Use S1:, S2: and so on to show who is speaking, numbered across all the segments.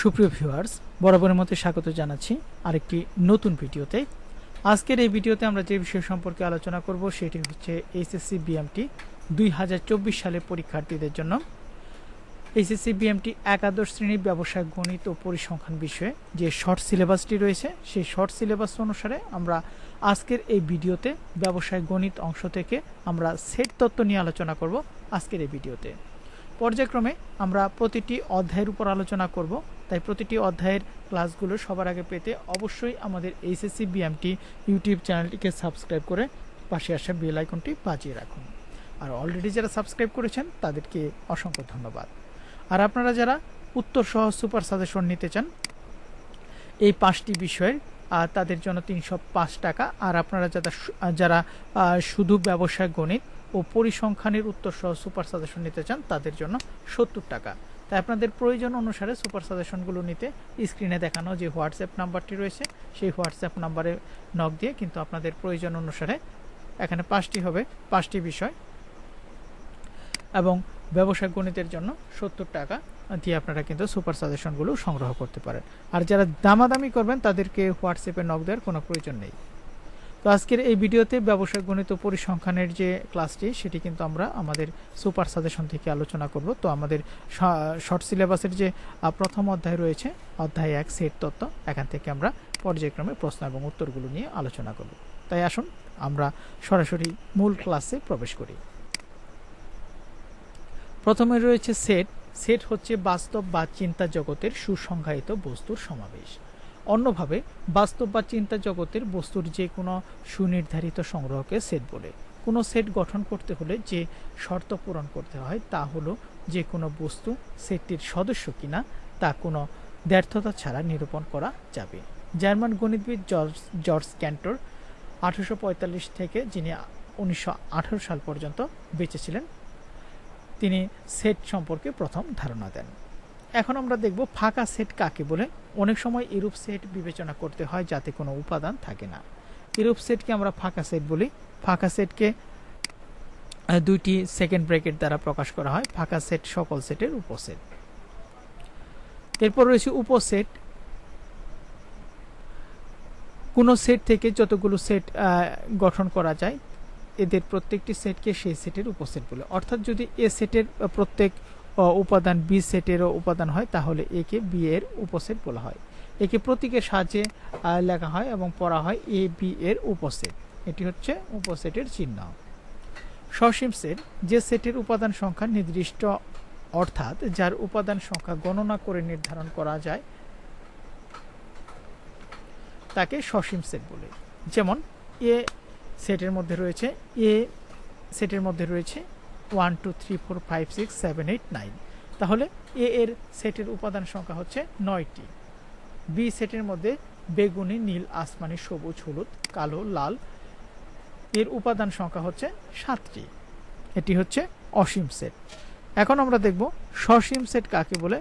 S1: সুপ্রিয় ভিউয়ার্স, বরাবরের মতো স্বাগত জানাচ্ছি আরেকটি নতুন ভিডিওতে। আজকের এই ভিডিওতে আমরা যে বিষয় সম্পর্কে আলোচনা করব সেটি হচ্ছে এইচএসসি বিএমটি দুই হাজার চব্বিশ সালের পরীক্ষার্থীদের জন্য। এইচএসসি বিএমটি একাদশ শ্রেণির ব্যবসায় গণিত ও পরিসংখ্যান বিষয়ে যে শর্ট সিলেবাসটি রয়েছে, সেই শর্ট সিলেবাস অনুসারে আমরা আজকের এই ভিডিওতে ব্যবসায় গণিত অংশ থেকে আমরা সেট তত্ত্ব নিয়ে আলোচনা করব আজকের এই ভিডিওতে। পর্যায়ক্রমে আমরা প্রতিটি অধ্যায়ের উপর আলোচনা করব। তাই প্রতিটি অধ্যায়ের ক্লাসগুলো সবার আগে পেতে অবশ্যই আমাদের এইচএসসি বিএমটি ইউটিউব চ্যানেলটিকে সাবস্ক্রাইব করে পাশে আসা বেল আইকনটি বাজিয়ে রাখুন। আর অলরেডি যারা সাবস্ক্রাইব করেছেন, তাদেরকে অসংখ্য ধন্যবাদ। আর আপনারা যারা উত্তর সহ সুপার সাজেশন নিতে চান, এই পাঁচটি বিষয়ের তাদের জন্য তিনশো পাঁচ টাকা। আর আপনারা যারা যারা শুধু ব্যবসায় গণিত ও পরিসংখ্যানের উত্তর সহ সুপার সাজেশন নিতে চান, তাদের জন্য সত্তর টাকা। তাই আপনাদের প্রয়োজন অনুসারে সুপার সাজেশনগুলো নিতে স্ক্রিনে দেখানো যে হোয়াটসঅ্যাপ নাম্বারটি রয়েছে, সেই হোয়াটসঅ্যাপ নাম্বারে নক দিয়ে কিন্তু আপনাদের প্রয়োজন অনুসারে এখানে পাঁচটি হবে, পাঁচটি বিষয় এবং ব্যবসায় গণিতের জন্য সত্তর টাকা দিয়ে আপনারা কিন্তু সুপার সাজেশনগুলো সংগ্রহ করতে পারেন। আর যারা দামাদামি করবেন তাদেরকে হোয়াটসঅ্যাপে নক দেওয়ার কোনো প্রয়োজন নেই। তো আজকের এই ভিডিওতে ব্যবসায় গণিত পরিসংখ্যানের যে ক্লাসটি, সেটি কিন্তু আমরা আমাদের সুপার সাজেশন থেকে আলোচনা করব। তো আমাদের শর্ট সিলেবাসের যে প্রথম অধ্যায় রয়েছে, অধ্যায় এক, সেট তত্ত্ব, এখান থেকে আমরা পর্যায়ক্রমে প্রশ্ন এবং উত্তরগুলো নিয়ে আলোচনা করব। তাই আসুন, আমরা সরাসরি মূল ক্লাসে প্রবেশ করি। প্রথমে রয়েছে সেট। সেট হচ্ছে বাস্তব বা চিন্তা জগতের সুসংজ্ঞায়িত বস্তুর সমাবেশ। অন্যভাবে বাস্তব বা চিন্তা জগতের বস্তুর যে কোনো সুনির্ধারিত সংগ্রহকে সেট বলে। কোনো সেট গঠন করতে হলে যে শর্ত পূরণ করতে হয় তা হলো যে কোনো বস্তু সেটটির সদস্য কিনা তা কোনো ব্যর্থতা ছাড়া নিরূপণ করা যাবে। জার্মান গণিতবিদ জর্জ জর্জ ক্যান্টর আঠারোশো থেকে যিনি উনিশশো আঠেরো সাল পর্যন্ত বেঁচে ছিলেন, তিনি সেট সম্পর্কে প্রথম ধারণা দেন। এখন আমরা দেখব ফাঁকা সেট কাকে বলে। অনেক সময় এরূপ সেট বিবেচনা করতে হয় যাতে কোনো উপাদান থাকে না। এরূপ সেটকে আমরা ফাঁকা সেট বলি। ফাঁকা সেটকে দুইটি সেকেন্ড ব্র্যাকেট দ্বারা প্রকাশ করা হয়। ফাঁকা সেট সকল সেটের উপসেট। এরপর রয়েছে উপসেট। কোনো সেট থেকে যতগুলো সেট গঠন করা যায়, এদের প্রত্যেকটি সেটকে সেই সেটের উপসেট বলে। অর্থাৎ যদি এ সেটের প্রত্যেক উপাদান বি সেটেরও উপাদান হয়, তাহলে একে বি এর উপসেট বলা হয়। একে প্রতীকের সাহায্যে লেখা হয় এবং পড়া হয় এ বি এর উপসেট। এটি হচ্ছে উপসেটের চিহ্ন। সসীম সেট, যে সেটের উপাদান সংখ্যা নির্দিষ্ট, অর্থাৎ যার উপাদান সংখ্যা গণনা করে নির্ধারণ করা যায়, তাকে সসীম সেট বলে। যেমন, এ সেটের মধ্যে রয়েছে, এ সেটের মধ্যে রয়েছে one two three four five six seven eight nine তাহলে এ এর সেটের উপাদান সংখ্যা হচ্ছে নয়টি। বি সেটের মধ্যে বেগুনি, নীল, আসমানি, সবুজ, হলুদ, কালো, লাল এর উপাদান সংখ্যা হচ্ছে সাতটি। এটি হচ্ছে অসীম সেট। এখন আমরা দেখব সসীম সেট কাকে বলে।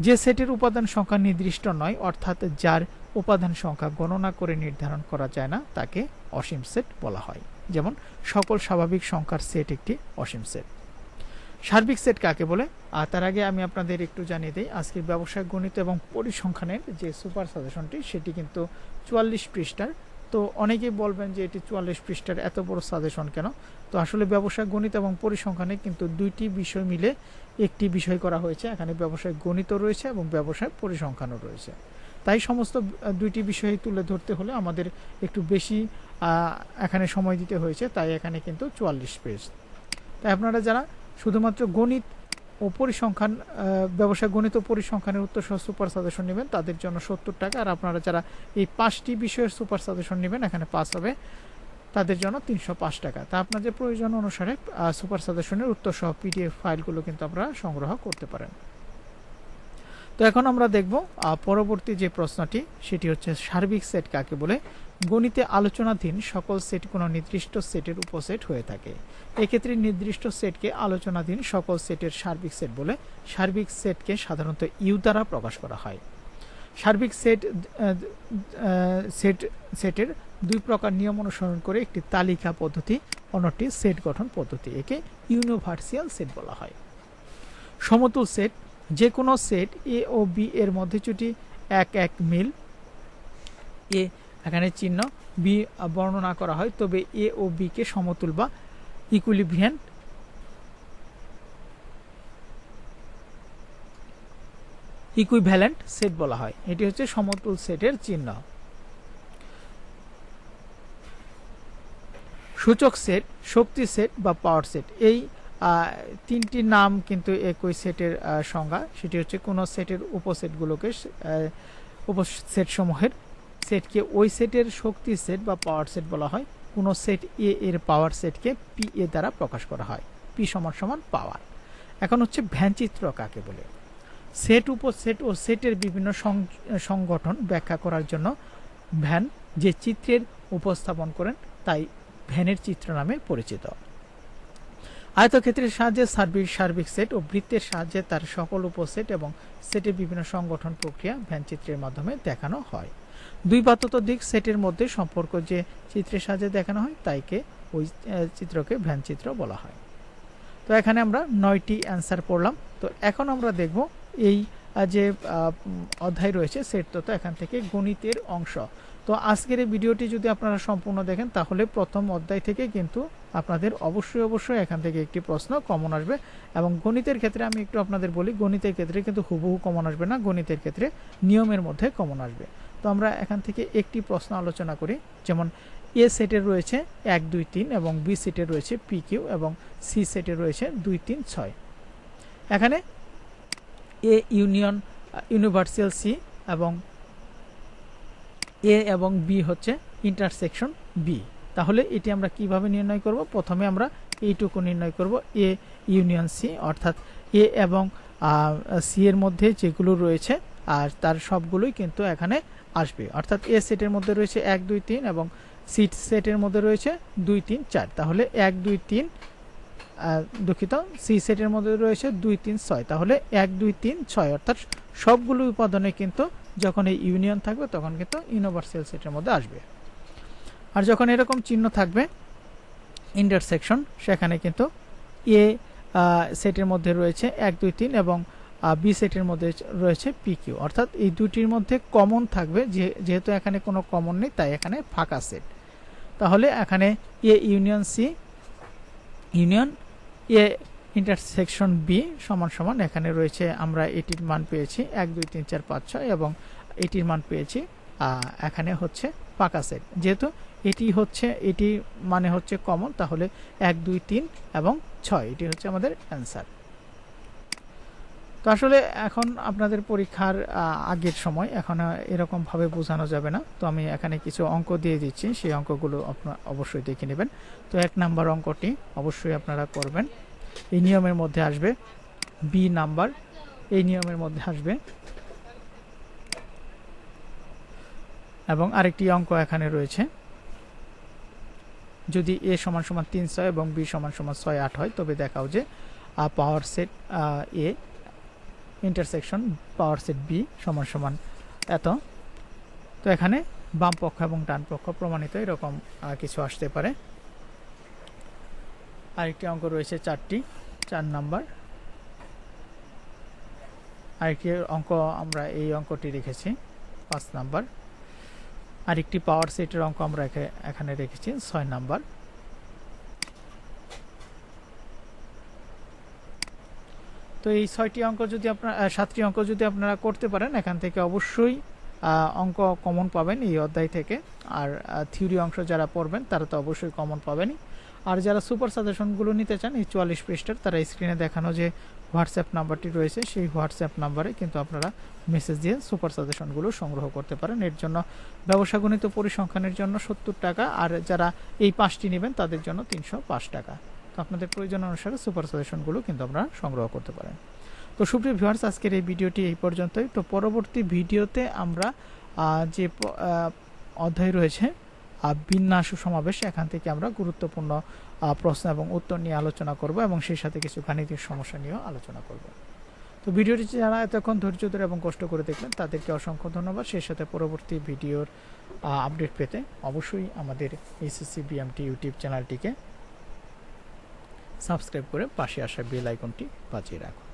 S1: যে সেটের উপাদান সংখ্যা নির্দিষ্ট নয়, অর্থাৎ যার উপাদান সংখ্যা গণনা করে নির্ধারণ করা যায় না, তাকে অসীম সেট বলা হয়। যেমন সকল স্বাভাবিক সংখ্যার সেট একটি অসীম সেট সার্বিক সেট কাকে বলে? আর তার আগে আমি আপনাদের একটু জানিয়ে দিই, আজকের ব্যবসায় গণিত এবং পরিসংখ্যানের যে সুপার সাজেশনটি সেটি কিন্তু চুয়াল্লিশ পৃষ্ঠার। তো অনেকেই বলবেন যে এটি চুয়াল্লিশ পৃষ্ঠার এত বড় সাজেশন কেন? তো আসলে ব্যবসায় গণিত এবং পরিসংখ্যানে কিন্তু দুইটি বিষয় মিলে একটি বিষয় করা হয়েছে। এখানে ব্যবসায় গণিত রয়েছে এবং ব্যবসায় পরিসংখ্যানও রয়েছে। তাই সমস্ত দুইটি বিষয় তুলে ধরতে হলে আমাদের একটু বেশি এখানে সময় দিতে হয়েছে, তাই এখানে কিন্তু চুয়াল্লিশ পেজ। তাই আপনারা যারা শুধুমাত্র গণিত ও পরিসংখ্যান ব্যবসায় গণিত ও পরিসংখ্যানের উত্তর সহ সুপার সাজেশন নেবেন, তাদের জন্য সত্তর টাকা, আর আপনারা যারা এই পাঁচটি বিষয়ের সুপার সাজেশন নেবেন, এখানে পাস হবে, তাদের জন্য তিনশো পাঁচ টাকা। তা আপনাদের প্রয়োজন অনুসারে সুপার সাজেশনের উত্তর সহ পিডিএফ ফাইলগুলো কিন্তু আপনারা সংগ্রহ করতে পারেন। তো এখন আমরা দেখব পরবর্তী যে প্রশ্নটি, সেটি হচ্ছে সার্বিক সেট কাকে বলে? গণিতে আলোচনাধীন সকল সেট কোনো নির্দিষ্ট সেটের উপসেট হয়ে থাকে। এক্ষেত্রে নির্দিষ্ট সেটকে আলোচনাধীন সকল সেটের সার্বিক সেট বলে সার্বিক সেটকে সাধারণত ইউ দ্বারা প্রকাশ করা হয়। সার্বিক সেট সেট, সেটের দুই প্রকার নিয়ম অনুসরণ করে একটি তালিকা পদ্ধতি, অন্যটি সেট গঠন পদ্ধতি, একে ইউনিভার্সিয়াল সেট বলা হয়। সমতুল সেট যে কোনো সেট এ ও বি এর মধ্যে যদি এক এক মিল। এ এখানে চিহ্ন বি বর্ণনা করা হয়, তবে এ ও বি কে সমতুল বা ইকুইলিব্রিয়ান্ট ইকুইভ্যালেন্ট সেট বলা হয়। এটি হচ্ছে সমতুল সেটের চিহ্ন। সূচক সেট শক্তি সেট বা পাওয়ার সেট এই তিনটি নাম কিন্তু একই সেটের সংজ্ঞা। সেটি হচ্ছে কোনো সেটের উপসেটগুলোকে উপসেট সমূহের সেটকে ওই সেটের শক্তি সেট বা পাওয়ার সেট বলা হয়। কোনো সেট এ এর পাওয়ার সেটকে পি এ দ্বারা প্রকাশ করা হয়। পি সমান সমান পাওয়ার। এখন হচ্ছে ভ্যানচিত্র কাকে বলে? সেট উপসেট ও সেটের বিভিন্ন সংগঠন ব্যাখ্যা করার জন্য ভ্যান যে চিত্রের উপস্থাপন করেন, তাই ভ্যানের চিত্র নামে পরিচিত। আয়তক্ষেত্রের সাহায্যে সার্বিক সার্বিক সেট ও বৃত্তের সাহায্যে তার সকল উপসেট এবং সেটের বিভিন্ন সংগঠন প্রক্রিয়া ভ্যান চিত্রের মাধ্যমে দেখানো হয়। দুই বা দিক সেটের মধ্যে সম্পর্ক যে চিত্রের সাহায্যে দেখানো হয়, তাইকে ওই চিত্রকে ভ্যান চিত্র বলা হয়। তো এখানে আমরা নয়টি অ্যান্সার পড়লাম। তো এখন আমরা দেখব এই যে অধ্যায় রয়েছে সেট তথ্য এখান থেকে গণিতের অংশ। তো আজকের এই ভিডিওটি যদি আপনারা সম্পূর্ণ দেখেন, তাহলে প্রথম অধ্যায় থেকে কিন্তু আপনাদের অবশ্যই অবশ্যই এখান থেকে একটি প্রশ্ন কমন আসবে। এবং গণিতের ক্ষেত্রে আমি একটু আপনাদের বলি, গণিতের ক্ষেত্রে কিন্তু হুবহু কমন আসবে না, গণিতের ক্ষেত্রে নিয়মের মধ্যে কমন আসবে। তো আমরা এখান থেকে একটি প্রশ্ন আলোচনা করি, যেমন এ সেটের রয়েছে এক, দুই, তিন এবং বি সেটের রয়েছে পি কিউ এবং সি সেটে রয়েছে দুই, তিন, ছয়। এখানে এ ইউনিয়ন ইউনিভার্সাল সি এবং এ এবং বি হচ্ছে ইন্টারসেকশন বি তাহলে এটি আমরা কীভাবে নির্ণয় করব? প্রথমে আমরা এইটুকু নির্ণয় করব। এ ইউনিয়ন সি অর্থাৎ এ এবং সি এর মধ্যে যেগুলো রয়েছে, আর তার সবগুলোই কিন্তু এখানে আসবে। অর্থাৎ এ সেটের মধ্যে রয়েছে এক, দুই, তিন এবং সি সেটের মধ্যে রয়েছে দুই, তিন, চার। তাহলে এক, দুই, তিন দুঃখিত সি সেটের মধ্যে রয়েছে দুই তিন ছয়। তাহলে এক, দুই, তিন, ছয়, অর্থাৎ সবগুলো উপাদানে কিন্তু যখন এই ইউনিয়ন থাকবে, তখন কিন্তু ইউনিভার্সাল সেটের মধ্যে আসবে। আর যখন এরকম চিহ্ন থাকবে ইন্টারসেকশন সেখানে কিন্তু এ সেটের মধ্যে রয়েছে এক, দুই, তিন এবং বি সেটের মধ্যে রয়েছে পি কিউ অর্থাৎ এই দুটির মধ্যে কমন থাকবে যেহেতু এখানে কোনো কমন নেই, তাই এখানে ফাঁকা সেট তাহলে এখানে A union C union A intersection B সমান সমান এখানে রয়েছে, আমরা এটির মান পেয়েছি এক, দুই, তিন, চার, পাঁচ, ছয় এবং এটির মান পেয়েছি এখানে হচ্ছে পাকা সেট। যেহেতু এটি হচ্ছে, এটি মানে হচ্ছে কমন তাহলে এক, দুই, তিন এবং ছয়, এটি হচ্ছে আমাদের অ্যান্সার তো আসলে এখন আপনাদের পরীক্ষার আগের সময়, এখন এরকমভাবে বোঝানো যাবে না। তো আমি এখানে কিছু অঙ্ক দিয়ে দিচ্ছি, সেই অঙ্কগুলো আপনার অবশ্যই দেখে নেবেন। তো এক নাম্বার অঙ্কটি অবশ্যই আপনারা করবেন। এই নিয়মের মধ্যে আসবে বি নাম্বার। এই নিয়মের মধ্যে আসবে এবং আরেকটি অঙ্ক এখানে রয়েছে। যদি এ সমান সমান তিন ছয় এবং বি সমান সমান ছয় আট হয়, তবে দেখাও যে power set A intersection power set B সমান সমান এত। তো এখানে বাম পক্ষ এবং ডান পক্ষ প্রমাণিত এরকম কিছু আসতে পারে। আরেকটি অঙ্ক রয়েছে চারটি, চার নাম্বার। আরেকটি অঙ্ক আমরা এই অঙ্কটি রেখেছি, পাঁচ নাম্বার। আরেকটি পাওয়ার সেটের অঙ্ক আমরা এখে- এখানে রেখেছি, ছয় নাম্বার। তো এই ছয়টি অঙ্ক যদি আপনার সাতটি অঙ্ক যদি আপনারা করতে পারেন, এখান থেকে অবশ্যই অঙ্ক কমন পাবেন এই অধ্যায় থেকে। আর থিওরি অংশ যারা পড়বেন, তারা তো অবশ্যই কমন পাবেনই। আর যারা সুপার সাজেশনগুলো নিতে চান, এই চুয়াল্লিশ পৃষ্ঠার, তারা স্ক্রিনে দেখানো যে হোয়াটসঅ্যাপ নাম্বারটি রয়েছে, সেই হোয়াটসঅ্যাপ নাম্বারে কিন্তু আপনারা মেসেজ দিয়ে সুপার সাজেশনগুলো সংগ্রহ করতে পারেন। এর জন্য ব্যবসা গণিত পরিসংখ্যানের জন্য সত্তর টাকা, আর যারা এই পাঁচটি নেবেন, তাদের জন্য তিনশো পাঁচ টাকা। তো আপনাদের প্রয়োজন অনুসারে সুপার সাজেশনগুলো কিন্তু আপনারা সংগ্রহ করতে পারেন। তো সুপ্রিয় ভিউয়ার্স, আজকের এই ভিডিওটি এই পর্যন্তই। তো পরবর্তী ভিডিওতে আমরা যে অধ্যায় রয়েছে বিন্যাস সমাবেশ, এখান থেকে আমরা গুরুত্বপূর্ণ প্রশ্ন এবং উত্তর নিয়ে আলোচনা করব এবং সেই সাথে কিছু গাণিতিক সমস্যা নিয়েও আলোচনা করব। তো ভিডিওটি যারা এতক্ষণ ধৈর্য ধরে এবং কষ্ট করে দেখলেন, তাদেরকে অসংখ্য ধন্যবাদ। সেই সাথে পরবর্তী ভিডিওর আপডেট পেতে অবশ্যই আমাদের এসএসসি বিএমটি ইউটিউব চ্যানেলটিকে সাবস্ক্রাইব করে পাশে আসা বেল আইকনটি বাজিয়ে রাখুন।